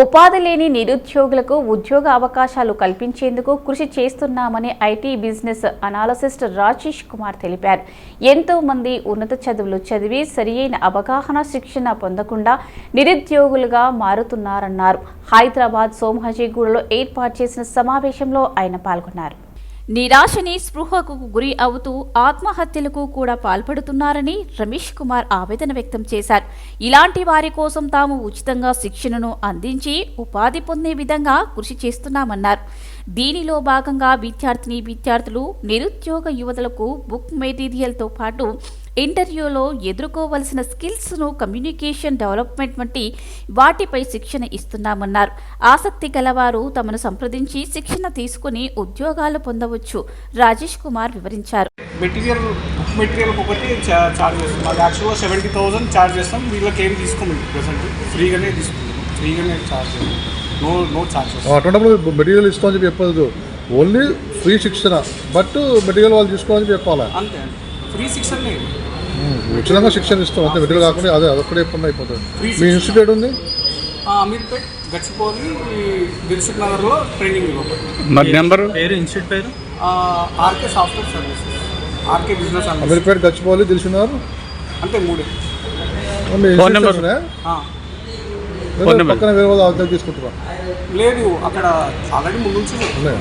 ఉపాధి లేని నిరుద్యోగులకు ఉద్యోగ అవకాశాలు కల్పించేందుకు కృషి చేస్తున్నామని IT business analyst Rajesh Kumar తెలిపారు. ఎంతో మంది ఉన్నత చదువులు చదివి సరియైన అవగాహన శిక్షణ పొందకుండా నిరుద్యోగులుగా మారుతున్నారన్నారు. హైదరాబాద్ సోమహజీగూడలో ఏర్పాటు చేసిన సమావేశంలో ఆయన పాల్గొన్నారు. నిరాశని స్పృహకు గురి అవుతూ ఆత్మహత్యలకు కూడా పాల్పడుతున్నారని రమేష్ కుమార్ ఆవేదన వ్యక్తం చేశారు. ఇలాంటి వారి కోసం తాము ఉచితంగా శిక్షణను అందించి ఉపాధి పొందే విధంగా కృషి చేస్తున్నామన్నారు. దీనిలో భాగంగా విద్యార్థిని విద్యార్థులు నిరుద్యోగ యువతలకు బుక్ మెటీరియల్తో పాటు ఇంటర్వ్యూలో ఎదుర్కోవలసిన స్కిల్స్ను కమ్యూనికేషన్ డెవలప్మెంట్ వంటి వాటిపై శిక్షణ ఇస్తున్నామన్నారు. ఆసక్తి గలవారు తమను సంప్రదించి శిక్షణ తీసుకుని ఉద్యోగాలు పొందవచ్చు రాజేష్ కుమార్ వివరించారు. మెటీరియల్ బుక్ మెటీరియల్ ఒకటి చార్జ్ చేస్తాం. మాకు యాక్చువల్గా సెవెంటీ థౌసండ్ చార్జ్ చేస్తాం. వీళ్ళకి ఏం ఫ్రీగానే తీసుకుంటాం ఫ్రీగానే చార్జ్ నో నో అటువంటిప్పుడు మెటీరియల్ ఇస్తామని చెప్పి చెప్పదు ఓన్లీ ఫ్రీ శిక్షణ. బట్ మెటీరియల్ వాళ్ళు తీసుకోవాలని చెప్పి చెప్పాలి అంతే. ఫ్రీ శిక్షణనే ఉచితంగా శిక్షణ ఇస్తాం. అంతే మెటీరియల్ కాకుండా అదే అదొక్కడే ఎప్పుడు అయిపోతుంది. మీ ఇన్స్టిట్యూట్ ఉంది? ఆ, అమీర్పేట్ గచ్చిపోలి దిల్సుఖ్ నగర్లో ట్రైనింగ్ ఇవ్వబడి. మరి నెంబరు? పేరు ఇన్స్టిట్యూట్ పేరు? RK software services. RK business Ameerpet గచ్చిపోవాలి తెలిసినారు అంతే మూడే. Phone number? ఆ, ఫోన్ నెంబర్? పక్కన వేరే వాళ్ళు తీసుకుంటున్నాం. లేదు అక్కడ ఆల్రెడీ ముందు నుంచి